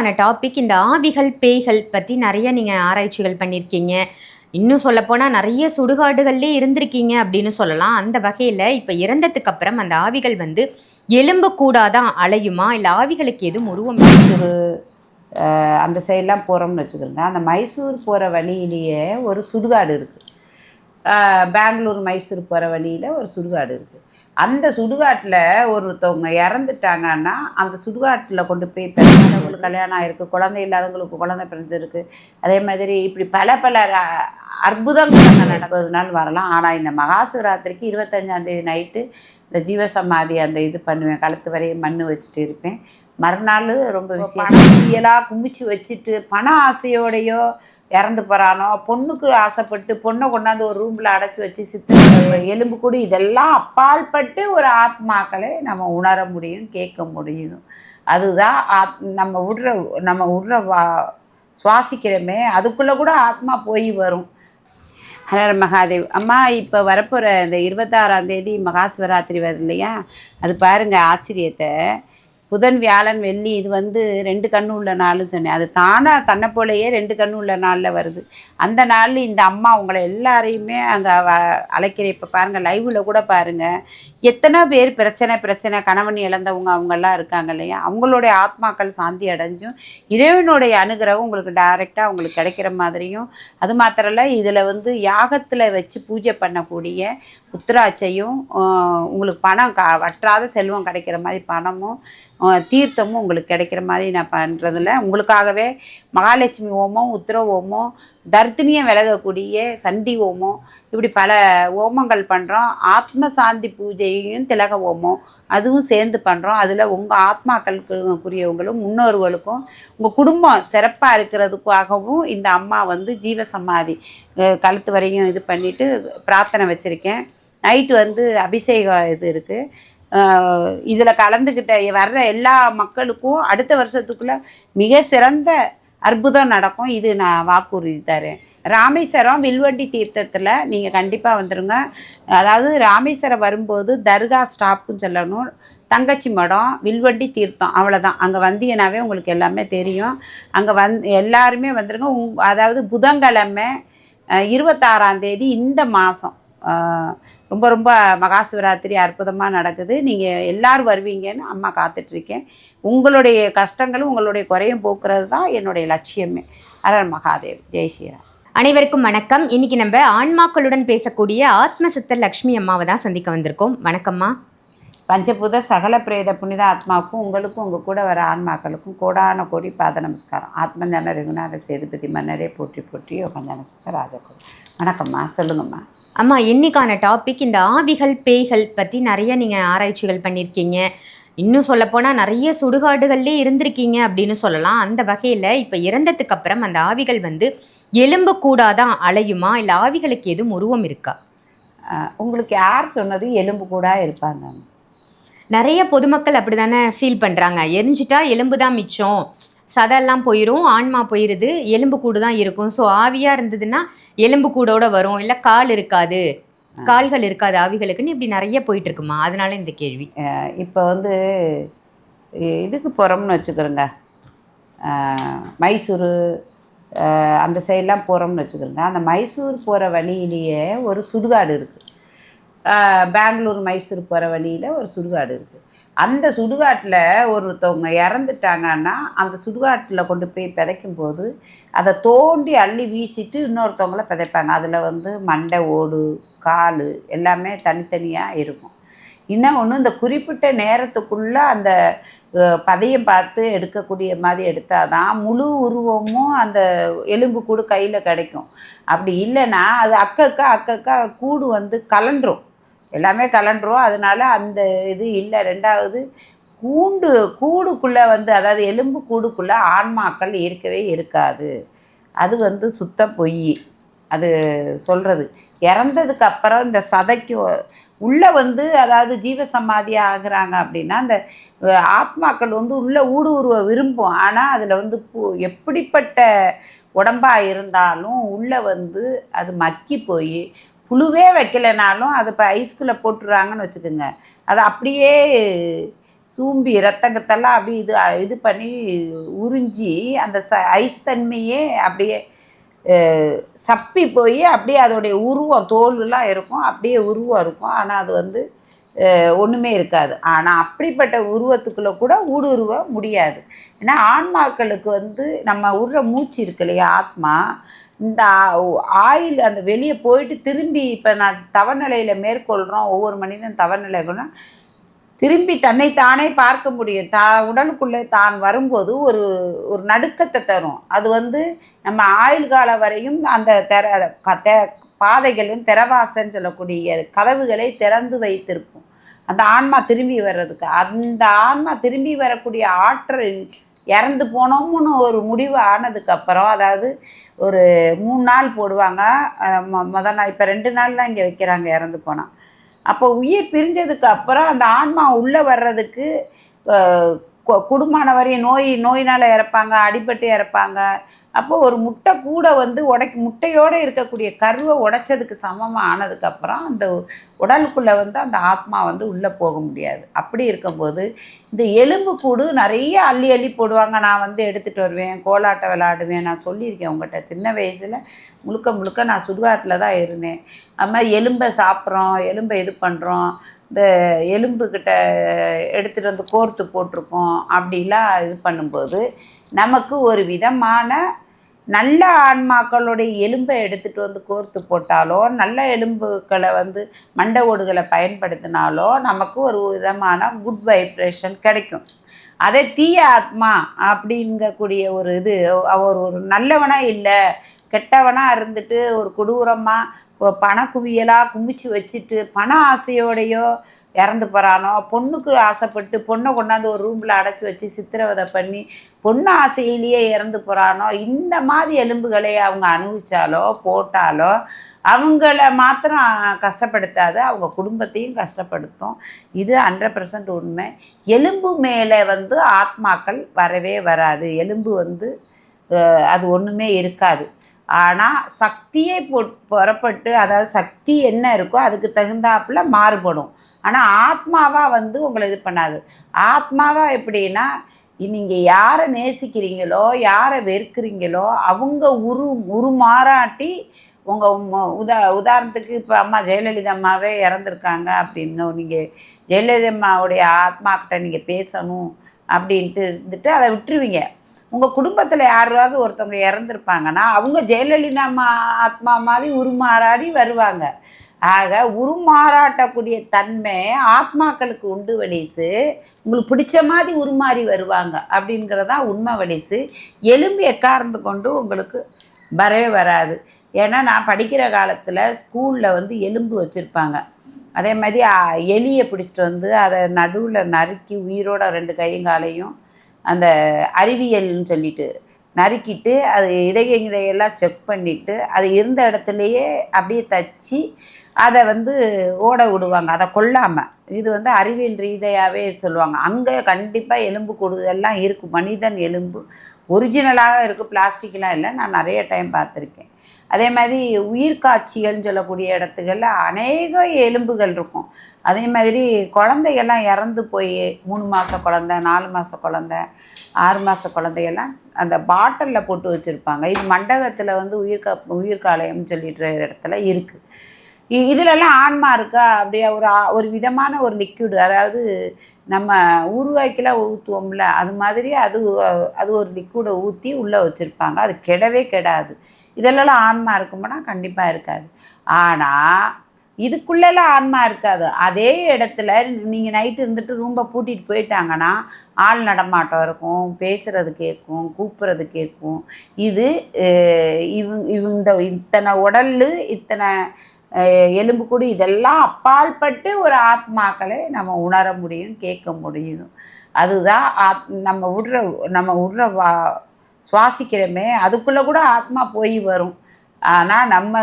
ஆன டாபிக் இந்த ஆவிகள் பேய்கள் பற்றி நிறைய நீங்கள் ஆராய்ச்சிகள் பண்ணியிருக்கீங்க இன்னும் சொல்லப்போனால் நிறைய சுடுகாடுகள்லே இருந்திருக்கீங்க அப்படின்னு சொல்லலாம். அந்த வகையில் இப்போ இறந்ததுக்கு அப்புறம் அந்த ஆவிகள் வந்து எலும்பு கூடாதான் அலையுமா? இல்லை ஆவிகளுக்கு எதுவும் உருவம் ஒரு அந்த சைடெலாம் போகிறோம்னு வச்சுக்கோங்க. அந்த மைசூர் போகிற வழியிலேயே ஒரு சுடுகாடு இருக்குது பெங்களூர் மைசூர் போகிற வழியில் ஒரு சுடுகாடு இருக்குது அந்த சுடுகாட்டில் ஒருத்தவங்க இறந்துட்டாங்கன்னா அந்த சுடுகாட்டில் கொண்டு போய் பிறந்தவங்களுக்கு கல்யாணம் ஆயிருக்கு குழந்தை இல்லாதவங்களுக்கு குழந்தை பிறந்திருக்கு. அதே மாதிரி இப்படி பல பல அற்புதங்கள் அங்கே நடப்பதுனால வரலாம். ஆனால் இந்த மகாசிவராத்திரிக்கு இருபத்தஞ்சாந்தேதி நைட்டு இந்த ஜீவசமாதி அந்த இது பண்ணுவேன். கழுத்து வரையும் மண் வச்சுட்டு இருப்பேன். மறுநாள் ரொம்ப விசேஷமாக குமிச்சு வச்சுட்டு பண ஆசையோடையோ இறந்து போகிறானோ பொண்ணுக்கு ஆசைப்பட்டு பொண்ணை கொண்டாந்து ஒரு ரூமில் அடைச்சி வச்சு சித்த எலும்பு கூடி இதெல்லாம் அப்பால்பட்டு ஒரு ஆத்மாக்களை நம்ம உணர முடியும் கேட்க முடியும். அதுதான் ஆத் நம்ம விடுற நம்ம விடுற வா சுவாசிக்கிறோமே அதுக்குள்ளே கூட ஆத்மா போய் வரும். ஹரர் மகாதேவ். அம்மா இப்போ வரப்போகிற இந்த இருபத்தாறாம் தேதி மகாசிவராத்திரி வருது இல்லையா? அது பாருங்கள் ஆச்சரியத்தை. புதன் வியாழன் வெள்ளி இது வந்து ரெண்டு கண்ணு உள்ள நாள்னு சொன்னேன். அது தானாக தன்னை போலேயே ரெண்டு கண்ணு உள்ள நாளில் வருது. அந்த நாளில் இந்த அம்மா உங்களை எல்லாரையுமே அங்கே வ அழைக்கிற இப்போ பாருங்கள் லைவில் கூட பாருங்கள் எத்தனை பேர் பிரச்சனை பிரச்சனை கணவன் இழந்தவங்க அவங்கெல்லாம் இருக்காங்க இல்லையா? அவங்களுடைய ஆத்மாக்கள் சாந்தி அடைஞ்சும் இறைவனுடைய அனுகிரகம் உங்களுக்கு டைரெக்டாக அவங்களுக்கு கிடைக்கிற மாதிரியும் அது மாத்திரம் இல்லை இதில் வந்து யாகத்தில் வச்சு பூஜை பண்ணக்கூடிய உத்திராட்சையும் உங்களுக்கு பணம் க வற்றாத செல்வம் கிடைக்கிற மாதிரி பணமும் தீர்த்தமும் உங்களுக்கு கிடைக்கிற மாதிரி நான் பண்ணுறதில்ல உங்களுக்காகவே மகாலட்சுமி ஓமம் உத்திர ஓமம் தர்த்தினியை விலகக்கூடிய சண்டி ஓமம் இப்படி பல ஓமங்கள் பண்ணுறோம் ஆத்ம சாந்தி பூஜையும் திலக ஓமம் அதுவும் சேர்ந்து பண்ணுறோம் அதில் உங்கள் ஆத்மாக்களுக்குரியவங்களும் முன்னோர்களுக்கும் உங்கள் குடும்பம் சிறப்பாக இருக்கிறதுக்காகவும் இந்த அம்மா வந்து ஜீவசமாதி கழுத்து வரையும் இது பண்ணிவிட்டு பிரார்த்தனை வச்சுருக்கேன். நைட்டு வந்து அபிஷேகம் இது இருக்குது இதில் கலந்துக்கிட்ட வர்ற எல்லா மக்களுக்கும் அடுத்த வருஷத்துக்குள்ளே மிக சிறந்த அற்புதம் நடக்கும். இது நான் வாக்குறுதி தரேன். ராமேஸ்வரம் வில்வண்டி தீர்த்தத்தில் நீங்கள் கண்டிப்பாக வந்துடுங்க அதாவது ராமேஸ்வரம் வரும்போது தர்கா ஸ்டாப்புன்னு சொல்லணும். தங்கச்சி மடம் வில்வண்டி தீர்த்தம் அவ்வளோதான் அங்கே வந்தீங்கன்னாவே உங்களுக்கு எல்லாமே தெரியும். அங்கே வந் எல்லாருமே வந்துடுங்க உங் அதாவது புதன்கிழமை இருபத்தாறாம் தேதி இந்த மாதம் ரொம்ப ரொம்ப மகாசிவராத்திரி அற்புதமாக நடக்குது. நீங்கள் எல்லாரும் வருவீங்கன்னு அம்மா காத்துட்ருக்கேன். உங்களுடைய கஷ்டங்களும் உங்களுடைய குறையும் போக்குறது தான் என்னுடைய லட்சியமே. அரர் மகாதேவ். ஜெய் ஸ்ரீராம். அனைவருக்கும் வணக்கம். இன்னைக்கு நம்ம ஆன்மாக்களுடன் பேசக்கூடிய ஆத்ம சித்தர் லக்ஷ்மி அம்மாவை தான் சந்திக்க வந்திருக்கோம். வணக்கம்மா. பஞ்சபூத சகல பிரேத புனித ஆத்மாவுக்கும் உங்களுக்கும் உங்கள் கூட வர ஆன்மாக்களுக்கும் கோடான கோடி பாத நமஸ்காரம். ஆத்மஞான ரகுநாத சேதுபதி மன்னரே போற்றி போற்றி யோகஞ்ச நமஸ்கார் ராஜகுரு. வணக்கம்மா. சொல்லுங்கம்மா. அம்மா இன்னைக்கான டாபிக் இந்த ஆவிகள் பேய்கள் பற்றி நிறைய நீங்கள் ஆராய்ச்சிகள் பண்ணியிருக்கீங்க இன்னும் சொல்லப்போனால் நிறைய சுடுகாடுகள்லே இருந்திருக்கீங்க அப்படின்னு சொல்லலாம். அந்த வகையில் இப்போ இறந்ததுக்கு அப்புறம் அந்த ஆவிகள் வந்து எலும்பு கூடாதான் அலையுமா? இல்லை ஆவிகளுக்கு எதுவும் உருவம் இருக்கா? உங்களுக்கு யார் சொன்னது எலும்பு கூட இருப்பாங்க நிறைய பொதுமக்கள் அப்படி தானே ஃபீல் பண்ணுறாங்க எரிஞ்சிட்டா எலும்பு தான் மிச்சம். சதெல்லாம் போயிடும் ஆன்மா போயிடுது எலும்பு கூடு தான் இருக்கும். ஸோ ஆவியாக இருந்ததுன்னா எலும்பு கூடோட வரும். இல்லை கால் இருக்காது. கால்கள் இருக்காது ஆவிகளுக்குன்னு இப்படி நிறைய போயிட்டு இருக்குமா அதனால இந்த கேள்வி. இப்போ வந்து இதுக்கு போகிறோம்னு வச்சுக்கிறோங்க மைசூர் அந்த சைடெலாம் போகிறோம்னு வச்சுக்கிறோங்க அந்த மைசூர் போகிற வழியிலேயே ஒரு சுடுகாடு இருக்குது பெங்களூர் மைசூர் போகிற வழியில் ஒரு சுடுகாடு இருக்குது அந்த சுடுகாட்டில் ஒருத்தவங்க இறந்துட்டாங்கன்னா அந்த சுடுகாட்டில் கொண்டு போய் பிதைக்கும் போது அதை தோண்டி அள்ளி வீசிட்டு இன்னொருத்தவங்கள பிதைப்பாங்க. அதில் வந்து மண்டை ஓடு கால் எல்லாமே தனித்தனியாக இருக்கும். இன்னும் ஒன்று இந்த குறிப்பிட்ட நேரத்துக்குள்ளே அந்த பதையும் பதையம் பார்த்து எடுக்கக்கூடிய மாதிரி எடுத்தால் தான் முழு உருவமும் அந்த எலும்பு கூடு கையில் கிடைக்கும். அப்படி இல்லைன்னா அது அக்கக்கா அக்கக்கா கூடு வந்து கலண்டுரும் எல்லாமே கலண்டுரும் அதனால அந்த இது இல்லை. ரெண்டாவது கூண்டு கூடுக்குள்ளே வந்து அதாவது எலும்பு கூடுக்குள்ளே ஆன்மாக்கள் இருக்கவே இருக்காது. அது வந்து சுத்த பொய். அது சொல்கிறது இறந்ததுக்கு அப்புறம் இந்த சதைக்கு உள்ளே வந்து அதாவது ஜீவசமாதி ஆகுறாங்க அப்படின்னா அந்த ஆத்மாக்கள் வந்து உள்ளே ஊடுருவ விரும்பும். ஆனால் அதில் வந்து எப்படிப்பட்ட உடம்பாக இருந்தாலும் உள்ளே வந்து அது மக்கி போய் புழுவே வைக்கலைனாலும் அது இப்போ ஐஸ்குள்ளே போட்டுடுறாங்கன்னு வச்சுக்கோங்க. அது அப்படியே சூம்பி ரத்தங்கத்தெல்லாம் அப்படி இது இது பண்ணி உறிஞ்சி அந்த ச ஐஸ் தன்மையே அப்படியே சப்பி போய் அப்படியே அதோடைய உருவம் தோலெலாம் இருக்கும். அப்படியே உருவம் இருக்கும். ஆனால் அது வந்து ஒன்றுமே இருக்காது. ஆனால் அப்படிப்பட்ட உருவத்துக்குள்ளே கூட ஊடுருவ முடியாது. ஏன்னா ஆன்மாக்களுக்கு வந்து நம்ம விடுற மூச்சு இருக்கு இல்லையா ஆத்மா இந்த ஆயில் அந்த வெளியே போயிட்டு திரும்பி இப்போ நான் தவநிலையில் மேற்கொள்கிறோம் ஒவ்வொரு மனிதன் தவநிலை திரும்பி திரும்பி தன்னைத்தானே பார்க்க முடியும். தா உடலுக்குள்ளே தான் வரும்போது ஒரு ஒரு நடுக்கத்தை தரும். அது வந்து நம்ம ஆயுள் காலம் வரையும் அந்த தெர க- தெ- பாதைகளின் திறவாசன்னு சொல்லக்கூடிய கதவுகளை திறந்து வைத்திருக்கும். அந்த ஆன்மா திரும்பி வர்றதுக்கு. அந்த ஆன்மா திரும்பி வரக்கூடிய ஆற்றல் இறந்து போனோம்னு ஒரு முடிவு ஆனதுக்கப்புறம் அதாவது ஒரு மூணு நாள் போடுவாங்க. மொதல் மொ- நாள் இப்போ ரெண்டு நாள் தான் இங்கே வைக்கிறாங்க இறந்து போனால் அப்போ உயிர் பிரிஞ்சதுக்கு அப்புறம் அந்த ஆன்மா உள்ளே வர்றதுக்கு குடும்பமானவரையும் வரையும் நோய் நோயினால் இறப்பாங்க அடிபட்டு இறப்பாங்க. அப்போ ஒரு முட்டை கூட வந்து உடைக்கு முட்டையோடு இருக்கக்கூடிய கருவை உடைச்சதுக்கு சமமாக ஆனதுக்கப்புறம் அந்த உடலுக்குள்ளே வந்து அந்த ஆத்மா வந்து உள்ளே போக முடியாது. அப்படி இருக்கும்போது இந்த எலும்பு கூடு நிறைய அள்ளி அள்ளி போடுவாங்க. நான் வந்து எடுத்துகிட்டு வருவேன் கோலாட்டம் விளாடுவேன் நான் சொல்லியிருக்கேன் உங்கள்கிட்ட சின்ன வயசில் முழுக்க முழுக்க நான் சுடுகாட்டில் தான் இருந்தேன். அது மாதிரி எலும்பை சாப்பிட்றோம் எலும்பை இது பண்ணுறோம் இந்த எலும்புக்கிட்ட எடுத்துகிட்டு வந்து கோர்த்து போட்டிருக்கோம். அப்படிலாம் இது பண்ணும்போது நமக்கு ஒரு விதமான நல்ல ஆன்மாக்களுடைய எலும்பை எடுத்துகிட்டு வந்து கோர்த்து போட்டாலோ நல்ல எலும்புகளை வந்து மண்டை ஓடுகளை பயன்படுத்தினாலோ நமக்கு ஒரு விதமான குட் வைப்ரேஷன் கிடைக்கும். அதே தீய ஆத்மா அப்படிங்கக்கூடிய ஒரு இது அவர் ஒரு நல்லவனாக இல்லை கெட்டவனாக இருந்துட்டு ஒரு கொடூரமாக பண குவியலாக குமிச்சு வச்சுட்டு பண ஆசையோடையோ இறந்து போகிறானோ பொண்ணுக்கு ஆசைப்பட்டு பொண்ணை கொண்டாந்து ஒரு ரூமில் அடைச்சி வச்சு சித்திரவதை பண்ணி பொண்ணு ஆசையிலேயே இறந்து போகிறானோ இந்த மாதிரி எலும்புகளை அவங்க அனுபவிச்சாலோ போட்டாலோ அவங்கள மாத்திரம் கஷ்டப்படுத்தாது அவங்க குடும்பத்தையும் கஷ்டப்படுத்தும். இது ஹண்ட்ரட் பர்சன்ட் உண்மை. எலும்பு மேலே வந்து ஆத்மாக்கள் வரவே வராது. எலும்பு வந்து அது ஒன்றுமே இருக்காது. ஆனால் சக்தியே பொ புறப்பட்டு அதாவது சக்தி என்ன இருக்கோ அதுக்கு தகுந்தாப்புல மாறுபடும். ஆனால் ஆத்மாவாக வந்து உங்களை இது பண்ணாது. ஆத்மாவாக எப்படின்னா நீங்கள் யாரை நேசிக்கிறீங்களோ யாரை வெறுக்கிறீங்களோ அவங்க உரு உருமாறாட்டி உங்கள் உதா உதாரணத்துக்கு இப்போ அம்மா ஜெயலலிதா அம்மாவே இறந்துருக்காங்க அப்படின்னு நீங்கள் ஜெயலலிதா அம்மாவுடைய ஆத்மாக்கிட்ட நீங்கள் பேசணும் அப்படின்ட்டு இருந்துட்டு அதை விட்டுருவீங்க. உங்கள் குடும்பத்தில் யாராவது ஒருத்தவங்க இறந்துருப்பாங்கன்னா அவங்க ஜெயலலிதா மா ஆத்மா மாதிரி உருமாறாடி வருவாங்க. ஆக உருமாறாட்டக்கூடிய தன்மை ஆத்மாக்களுக்கு உண்டு வலிசு உங்களுக்கு பிடிச்ச மாதிரி உருமாறி வருவாங்க அப்படிங்கிறதா உண்மை வலிசு எலும்பு எக்கார்ந்து கொண்டு உங்களுக்கு வரவே வராது. ஏன்னா நான் படிக்கிற காலத்தில் ஸ்கூலில் வந்து எலும்பு வச்சுருப்பாங்க. அதே மாதிரி எலியை பிடிச்சிட்டு வந்து அதை நடுவில் நறுக்கி உயிரோட ரெண்டு கையும் காலையும் அந்த அறிவியல்னு சொல்லிட்டு நறுக்கிட்டு அது இதய இதையெல்லாம் செக் பண்ணிவிட்டு அது இருந்த இடத்துலையே அப்படியே தச்சு அதை வந்து ஓட விடுவாங்க. அதை கொல்லாமல் இது வந்து அறிவியல் ரீதியாகவே சொல்லுவாங்க. அங்கே கண்டிப்பாக எலும்பு கூடு எல்லாம் இருக்கும் மனிதன் எலும்பு ஒரிஜினலாக இருக்குது பிளாஸ்டிக்லாம் இல்லை. நான் நிறைய டைம் பார்த்துருக்கேன். அதே மாதிரி உயிர்காட்சிகள்னு சொல்லக்கூடிய இடத்துகளில் அநேக எலும்புகள் இருக்கும். அதே மாதிரி குழந்தைகள்லாம் இறந்து போய் மூணு மாத குழந்த நாலு மாத குழந்த ஆறு மாத குழந்தையெல்லாம் அந்த பாட்டிலில் போட்டு வச்சுருப்பாங்க. இது மண்டகத்தில் வந்து உயிர்கா உயிர்காலயம்னு சொல்லிட்டு இடத்துல இருக்குது இதிலெல்லாம் ஆன்மா இருக்கா? அப்படியே ஒரு ஒரு விதமான ஒரு லிக்விடு அதாவது நம்ம ஊறுகாய்க்கெல்லாம் ஊற்றுவோம்ல அது மாதிரி அது அது ஒரு லிக்விடை ஊற்றி உள்ளே வச்சுருப்பாங்க. அது கெடவே கெடாது. இதெல்லாம் ஆன்மா இருக்குமானா கண்டிப்பாக இருக்காது. ஆனால் இதுக்குள்ளெல்லாம் ஆன்மா இருக்காது. அதே இடத்துல நீங்கள் நைட்டு இருந்துட்டு ரூம்பை பூட்டிகிட்டு போயிட்டாங்கன்னா ஆள் நடமாட்டம் இருக்கும் பேசுகிறது கேட்கும் கூப்பிட்றது கேட்கும். இது அஹ், இவங்க இவங்க இத்தனை உடல் இத்தனை எலும்பு கூடி இதெல்லாம் அப்பால்பட்டு ஒரு ஆத்மாக்களை நம்ம உணர முடியும் கேட்க முடியும். அதுதான் ஆத் நம்ம விடுற நம்ம விடுற வா சுவாசிக்கிறோமே அதுக்குள்ளே கூட ஆத்மா போய் வரும். ஆனால் நம்ம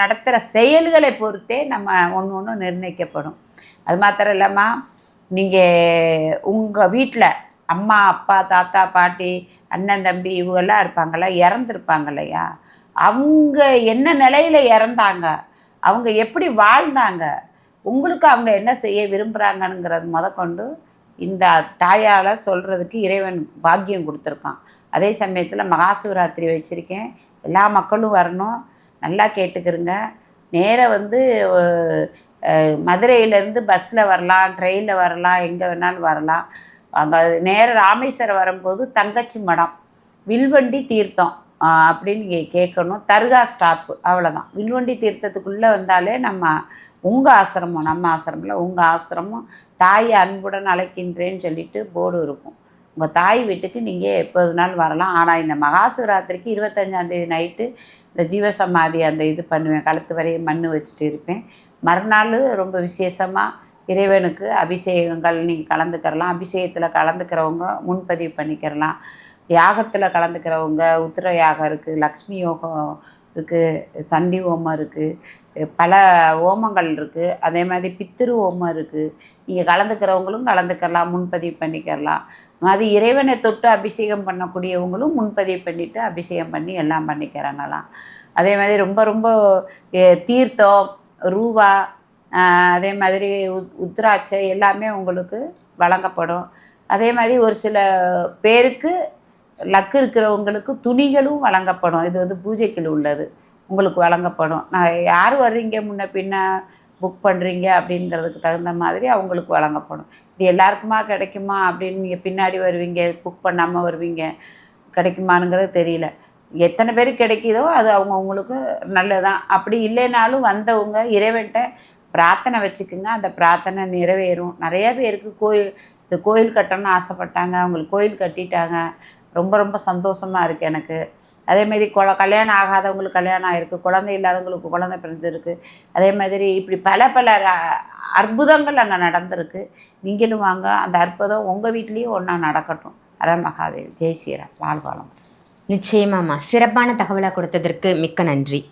நடத்துகிற செயல்களை பொறுத்தே நம்ம ஒன்று ஒன்று நிர்ணயிக்கப்படும். அது மாத்திரம் இல்லாமல் நீங்கள் உங்கள் வீட்டில் அம்மா அப்பா தாத்தா பாட்டி அண்ணன் தம்பி இவங்கெல்லாம் இருப்பாங்களா இறந்துருப்பாங்க இல்லையா? அவங்க என்ன நிலையில் இறந்தாங்க? அவங்க எப்படி வாழ்ந்தாங்க? உங்களுக்கு அவங்க என்ன செய்ய விரும்புகிறாங்கங்கிறது முதக்கொண்டு இந்த தாயால் சொல்கிறதுக்கு இறைவன் பாக்கியம் கொடுத்துருக்கான். அதே சமயத்தில் மகாசிவராத்திரி வச்சுருக்கேன். எல்லா மக்களும் வரணும். நல்லா கேட்டுக்கிறங்க நேராக வந்து மதுரையிலேருந்து பஸ்ஸில் வரலாம் ட்ரெயினில் வரலாம் எங்கே வேணாலும் வரலாம். அங்கே நேராக ராமேஸ்வரம் வரும்போது தங்கச்சி மடம். வில்வண்டி தீர்த்தம் அப்படின்னு கே கேட்கணும். தர்கா ஸ்டாப்பு அவ்வளோதான் வில்வண்டி தீர்த்தத்துக்குள்ளே வந்தாலே நம்ம உங்கள் ஆசிரமம் நம்ம ஆசிரமில் உங்கள் ஆசிரமம் தாயை அன்புடன் அழைக்கின்றேன்னு சொல்லிட்டு போர்டு இருக்கும். உங்கள் தாய் வீட்டுக்கு நீங்கள் எப்போதுனாலும் வரலாம்? ஆனால் இந்த மகாசிவராத்திரிக்கு இருபத்தஞ்சாந்தேதி நைட்டு இந்த ஜீவசமாதி அந்த இது பண்ணுவேன். கழுத்து வரையும் மண் வச்சுட்டு இருப்பேன். மறுநாள் ரொம்ப விசேஷமாக இறைவனுக்கு அபிஷேகங்கள் நீங்கள் கலந்துக்கிறலாம். அபிஷேகத்தில் கலந்துக்கிறவங்க முன்பதிவு பண்ணிக்கிறலாம். யாகத்தில் கலந்துக்கிறவங்க உத்திர யாகம் இருக்குது லக்ஷ்மி யோகம் இருக்குது சண்டி ஹோமம் இருக்குது பல ஹோமங்கள் இருக்குது அதே மாதிரி பித்திரு ஓமம் இருக்குது நீங்கள் கலந்துக்கிறவங்களும் கலந்துக்கலாம் முன்பதிவு பண்ணிக்கிறலாம் அது இறைவனை தொட்டு அபிஷேகம் பண்ணக்கூடியவங்களும் முன்பதிவு பண்ணிவிட்டு அபிஷேகம் பண்ணி எல்லாம் பண்ணிக்கிறாங்களாம். அதே மாதிரி ரொம்ப ரொம்ப தீர்த்தம் ரூபா அதே மாதிரி உத் உத்ராட்சை எல்லாமே உங்களுக்கு வழங்கப்படும். அதே மாதிரி ஒரு சில பேருக்கு லக்கு இருக்கிறவங்களுக்கு துணிகளும் வழங்கப்படும். இது வந்து பூஜைக்குள் உள்ளது. உங்களுக்கு வழங்கப்படும். நான் யார் வர்றீங்க முன்ன பின்ன புக் பண்ணுறீங்க அப்படின்றதுக்கு தகுந்த மாதிரி அவங்களுக்கு வழங்கப்படும். இது எல்லாருக்குமா கிடைக்குமா அப்படின்னு நீங்கள் பின்னாடி வருவீங்க புக் பண்ணாமல் வருவீங்க கிடைக்குமானுங்கிறது தெரியல. எத்தனை பேர் கிடைக்குதோ அது அவங்க அவங்களுக்கு நல்லதுதான். அப்படி இல்லைனாலும் வந்தவங்க இறைவன்கிட்ட பிரார்த்தனை வச்சுக்குங்க. அந்த பிரார்த்தனை நிறைவேறும். நிறைய பேருக்கு கோயில் இந்த கோயில் கட்டணும்னு ஆசைப்பட்டாங்க. அவங்களுக்கு கோயில் கட்டிட்டாங்க. ரொம்ப ரொம்ப சந்தோஷமாக இருக்குது எனக்கு. அதே மாதிரி கொ கல்யாணம் ஆகாதவங்களுக்கு கல்யாணம் ஆகிருக்கு குழந்தை இல்லாதவங்களுக்கு குழந்தை பிறந்திருக்கு. அதே மாதிரி இப்படி பல பல ர- அற்புதங்கள் அங்கே நடந்திருக்கு. நீங்களும் வாங்க அந்த அற்புதம் உங்கள் வீட்லேயும் ஒன்றா நடக்கட்டும். அரண் மகாதேவ். ஜெய் ஸ்ரீராம். வாழ்வாளம். நிச்சயமாம்மா. சிறப்பான தகவலை கொடுத்ததற்கு மிக்க நன்றி.